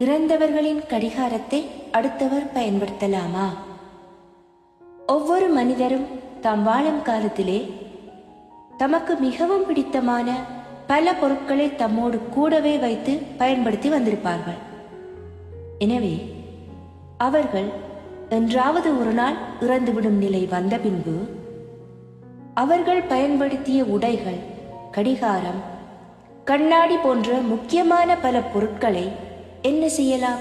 இறந்தவர்களின் கடிகாரத்தை அடுத்தவர் பயன்படுத்தலாமா? ஒவ்வொரு மனிதரும் தாம் வாழும் காலத்திலே தமக்கு மிகவும் பிடித்தமான பல பொருட்களை தம்மோடு கூடவே வைத்து பயன்படுத்தி வந்திருப்பார்கள். எனவே அவர்கள் என்றாவது ஒரு நாள் இறந்துவிடும் நிலை வந்த பின்பு அவர்கள் பயன்படுத்திய உடைகள் கடிகாரம் கண்ணாடி போன்ற முக்கியமான பல பொருட்களை என்ன செய்யலாம்?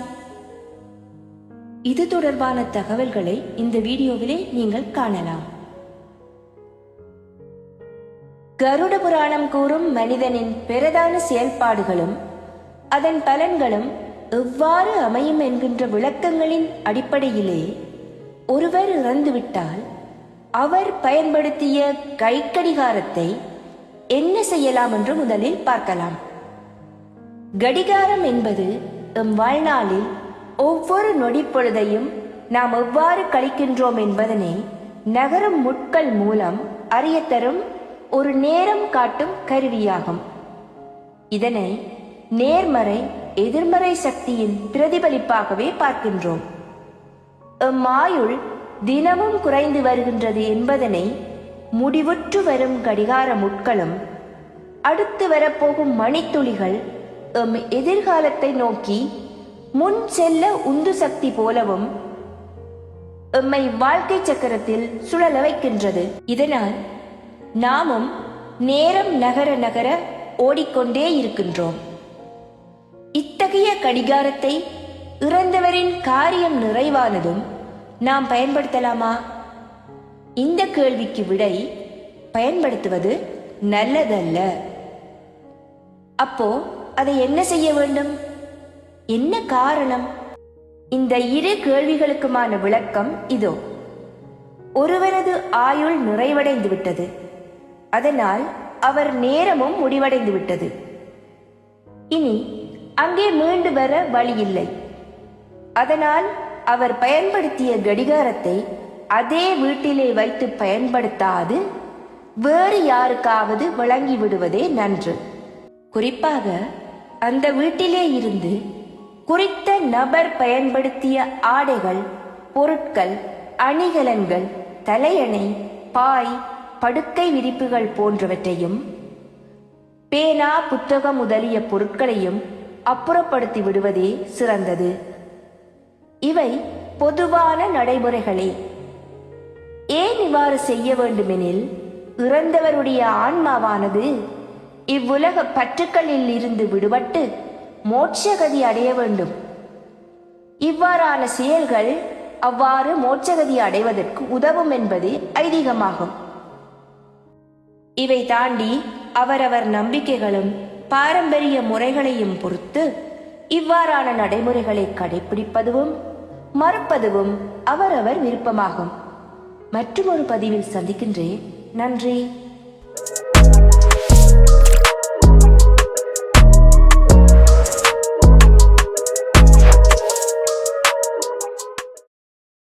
இது தொடர்பான தகவல்களை இந்த வீடியோவிலே நீங்கள் காணலாம். கருட புராணம் கூறும் மனிதனின் பிரதான செயல்பாடுகளும் அதன் பலன்களும் எவ்வாறு அமையும் என்கின்ற விளக்கங்களின் அடிப்படையிலே ஒருவர் இறந்துவிட்டால் அவர் பயன்படுத்திய கைக்கடிகாரத்தை என்ன செய்யலாம் என்று முதலில் பார்க்கலாம். கடிகாரம் என்பது எம் வாழ்நாளில் ஒவ்வொரு நொடிப்பொழுதையும் நாம் எவ்வாறு கழிக்கின்றோம் என்பதனை நகரும் முட்கள் மூலம் அறியத்தரும் ஒரு நேரம் காட்டும் கருவியாகும். இதனை நேர்மறை எதிர்மறை சக்தியின் பிரதிபலிப்பாகவே பார்க்கின்றோம். எம் ஆயுள் தினமும் குறைந்து வருகின்றது என்பதனை முடிவுற்று வரும் கடிகார முட்களும் அடுத்து வரப்போகும் மணித்துளிகள் எம் எதிர்காலத்தை நோக்கி முன் செல்ல உந்து சக்தி போலவும் எம்மை வாழ்க்கை சக்கரத்தில் சுழல வைக்கின்றது. இதனால் நாமும் நேரம் நகர நகர ஓடிக்கொண்டே இருக்கின்றோம். இத்தகைய கடிகாரத்தை இறந்தவரின் காரியம் நிறைவானதும் நாம் பயன்படுத்தலாமா? இந்த கேள்விக்கு விடை பயன்படுத்துவது நல்லதல்ல. அப்போ அதை என்ன செய்ய வேண்டும்? என்ன காரணம்? இந்த இரு கேள்விகளுக்குமான விளக்கம் இதோ. ஒருவரது ஆயுள் நிறைவடைந்து விட்டது. அதனால் அவர் நேரமும் முடிவடைந்து விட்டது. இனி அங்கே மீண்டு வர வழியில்லை. அதனால் அவர் பயன்படுத்திய கடிகாரத்தை அதே வீட்டிலே வைத்து பயன்படுத்தாது வேறு யாருக்காவது வழங்கிவிடுவதே நன்று. குறிப்பாக அந்த வீட்டிலே இருந்து குறித்த நபர் பயன்படுத்திய ஆடைகள் பொருட்கள் அணிகலன்கள் தலையணை பாய் படுக்கை விரிப்புகள் போன்றவற்றையும் பேனா புத்தகம் முதலிய பொருட்களையும் அப்புறப்படுத்தி விடுவதே சிறந்தது. இவை பொதுவான நடைமுறைகளே. ஏன் இவ்வாறு செய்ய வேண்டுமெனில் இறந்தவருடைய ஆன்மாவானது இவ்வுலக பற்றுக்களில் இருந்து விடுபட்டு மோட்சகதி அடைய வேண்டும். இவ்வாறான செயல்கள் அவ்வாறு மோட்சகதி அடைவதற்கு உதவும் என்பது ஐதீகமாகும். இவை தாண்டி அவரவர் நம்பிக்கைகளும் பாரம்பரிய முறைகளையும் பொறுத்து இவ்வாறான நடைமுறைகளை கடைபிடிப்பதுவும் மறுப்பதுவும் அவரவர் விருப்பமாகும். மற்றொரு பதிவில் சந்திக்கின்றேன். நன்றி.